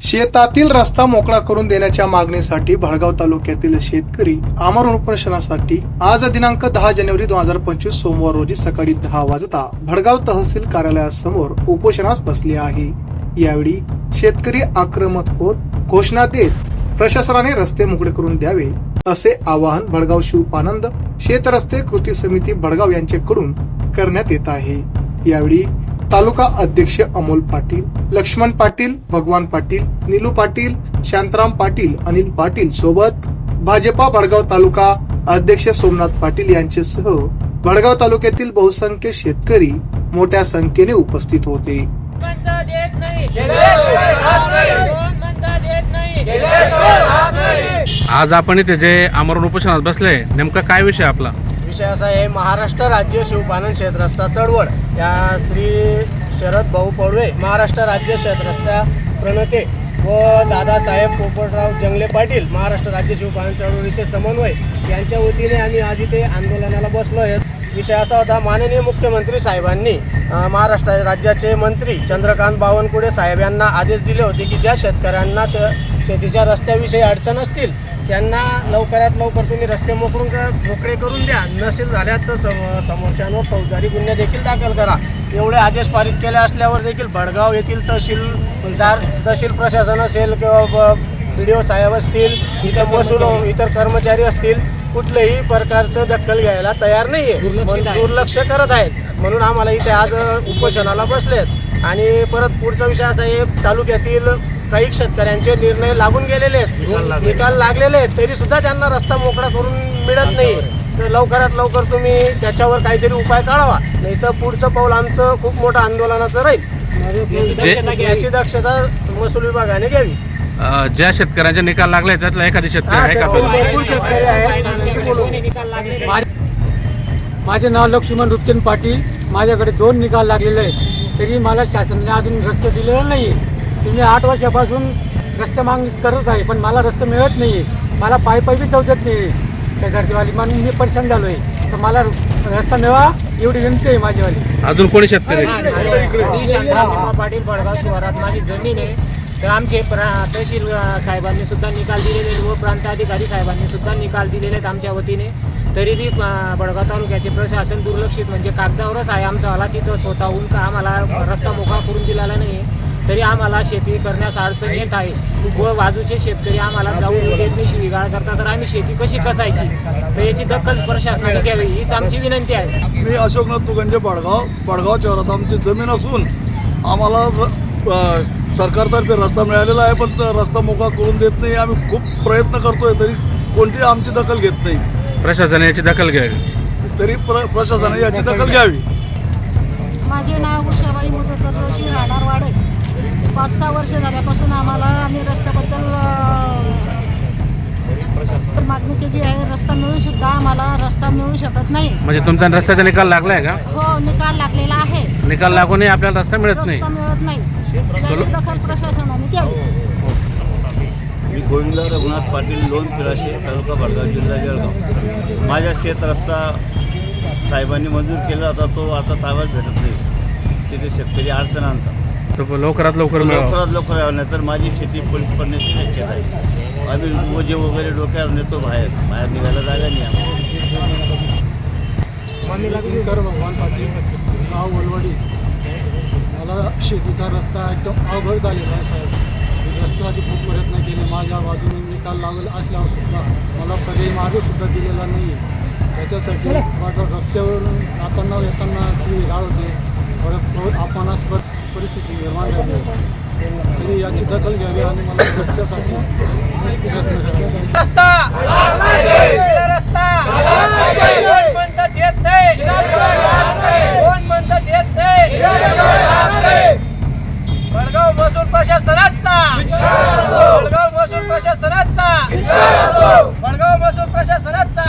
शेतातील रस्ता मोकळा करून देण्याच्या मागणीसाठी भडगाव तालुक्यातील शेतकरी आमरण उपोषणासाठी आज दिनांक दहा जानेवारी दोन हजार पंचवीस सोमवार रोजी सकाळी दहा वाजता भडगाव तहसील कार्यालयासमोर उपोषणास बसले आहे. यावेळी शेतकरी आक्रमक होत घोषणा देत प्रशासनाने रस्ते मोकळे करून द्यावे असे आवाहन भडगाव शिवपानंद शेतरस्ते कृती समिती भडगाव यांच्याकडून करण्यात येत आहे. यावेळी तालुका अध्यक्ष अमोल पाटील लक्ष्मण पाटील भगवान पाटील नीलू पाटील शांतराम पाटील अनिल पाटील सोबत भाजपा भडगाव तालुका अध्यक्ष सोमनाथ पाटील यांच्यासह भडगाव तालुक्यातील बहुसंख्य शेतकरी मोठ्या संख्येने उपस्थित होते. आज आपण इथे जे आमरण उपोषणात बसले नेमका काय विषय आपला? विषय असा आहे महाराष्ट्र राज्य शिवपालन शेतरस्ता चळवळ. या श्री शरद भाऊ पडवे महाराष्ट्र राज्य शेतरस्ता प्रणते व दादासाहेब पोपटराव जंगले पाटील महाराष्ट्र राज्य शिवपालन चळवळीचे समन्वय यांच्या वतीने आम्ही आज इथे आंदोलनाला बसलो आहेत. विषय असा होता माननीय मुख्यमंत्री साहेबांनी महाराष्ट्र राज्याचे मंत्री चंद्रकांत बावनकुळे साहेब यांना आदेश दिले होते की ज्या शेतकऱ्यांना श शेतीच्या रस्त्याविषयी अडचण असतील त्यांना लवकरात लवकर तुम्ही रस्ते मोकळून मोकळे करून द्या. नसेल झाल्या तर सम समोरच्यांवर फौजदारी गुन्हे देखील दाखल करा. एवढे आदेश पारित केले असल्यावर देखील भडगाव येथील तहसीलदार तहसील प्रशासन असेल किंवा बी डी ओ साहेब असतील इतर महसूल इतर कर्मचारी असतील कुठल्याही प्रकारचं दखल घ्यायला तयार नाही. आहे दुर्लक्ष करत आहेत. म्हणून आम्हाला इथे आज उपोषणाला बसलेत. आणि परत पुढचा विषय असा आहे तालुक्यातील काही शेतकऱ्यांचे निर्णय लागून गेलेले आहेत. निकाल लागलेले आहेत. तरी सुद्धा त्यांना रस्ता मोकळा करून मिळत नाही. तर लवकरात लवकर तुम्ही त्याच्यावर काहीतरी उपाय काढावा. नाही तर पुढचं पाऊल आमचं खूप मोठं आंदोलनाचं राहील. याची दक्षता महसूल विभागाने घ्यावी. ज्या शेतकऱ्यांचे निकाल लागले त्यातला एखादी शेतकरी आहे का? शेतकरी भरपूर शेतकरी आहेत. माझे नाव लक्ष्मण रुपचंद पाटील. माझ्याकडे दोन निकाल लागलेले आहेत. तरी मला शासनाने अजून रस्ता दिलेला नाही तुम्ही आठ वर्षापासून रस्ते मागणी करत आहे पण मला रस्ता मिळत नाही आहे मला पायी पायी बी चौथ्यात नाही आहे शेजारचीवाली म्हणून मी परेशान झालो आहे तर मला रस्ता मिळवा एवढी विनंती आहे माझीवाली. अजून कोणी शेतकरी? मी शांताराम पाटील बडगाव शिवारात. माझी जमीन आहे. तर आमचे प्रा तहसील साहेबांनी सुद्धा निकाल दिलेले आहेत व प्रांताधिकारी साहेबांनी सुद्धा निकाल दिलेले आहेत आमच्या वतीने. तरी बी बडगाव तालुक्याचे प्रशासन दुर्लक्षित म्हणजे कागदावरच आहे आमचा आला तिथं स्वतःहून का आम्हाला रस्ता मोकळा करून दिलेला नाही तरी आम्हाला शेती करण्यास अडचण येत आहे व बाजूचे शेतकरी आम्हाला जाऊन येऊ देत नाही शिवीगाळ करतात. तर आम्ही शेती कशी कसायची? तर याची दखल प्रशासनाने घ्यावी हीच आमची विनंती आहे. मी अशोकनाथ तुगंजे बडगाव बडगाव शहरात आमची जमीन असून आम्हाला सरकारतर्फे रस्ता मिळालेला आहे पण तो रस्ता मोकळा करून देत नाही. आम्ही खूप प्रयत्न करतोय तरी कोणती आमची दखल घेत नाही. प्रशासनाने याची दखल घ्यावी. तरी प्र प्रशासनाने याची दखल घ्यावी. माझे नाव उषाबाई मोदकर जोशी राहणार वाडे पाच सहा वर्ष झाल्यापासून आम्हाला आम्ही रस्त्याबद्दल मागणी केली आहे. रस्ता मिळून सुद्धा आम्हाला रस्ता मिळू शकत नाही. म्हणजे तुमचा रस्त्याचा निकाल लागलाय का? हो निकाल लागलेला आहे. निकाल लागूनही आपल्याला रस्ता मिळत नाही. रस्ता मिळत नाही. त्याची दखल प्रशासनाने घ्यावी. मी गोविंद रघुनाथ पाटील लोण पिराचे तालुका भडगाव जिल्हा जळगाव. माझ्या शेत रस्ता साहेबांनी मंजूर केला होता तो आता ताब्यात भेटत नाही. तिथे शेतकरी अडचण आणतात. तो लवकरात लवकर मिळावा. लवकरात लवकर यावं नाही तर माझी शेती पडीत पडण्याची शक्यता आहे आम्ही ओझे वगैरे डोक्यावर नेतो बाहेर. बाहेर निघायला जागा नाही आम्हाला. भगवान पाटील. गाव वलवडी. मला शेतीचा रस्ता एकदम अवघड झालेला आहे साहेब. रस्त्यासाठी खूप प्रयत्न केले. माझ्या बाजूने निकाल लागला असल्यावर सुद्धा मला पर्यायी मार्ग सुद्धा दिलेला नाही त्याच्यासाठी माझा रस्त्यावरून जाताना येताना अशी राळ होते. परत अपमानास्पद परिस्थिती निर्माण झाली. आहे. तरी याची दखल घ्यावी आणि मला रस्त्यासाठी रस्ता! रस्ता! कोण म्हणतात येत नाही? कोण म्हणतात येत नाही? वडगाव महसूल प्रशासनाचा! बडगाव महसूल प्रशासनाचा! बडगाव महसूल प्रशासनाचा!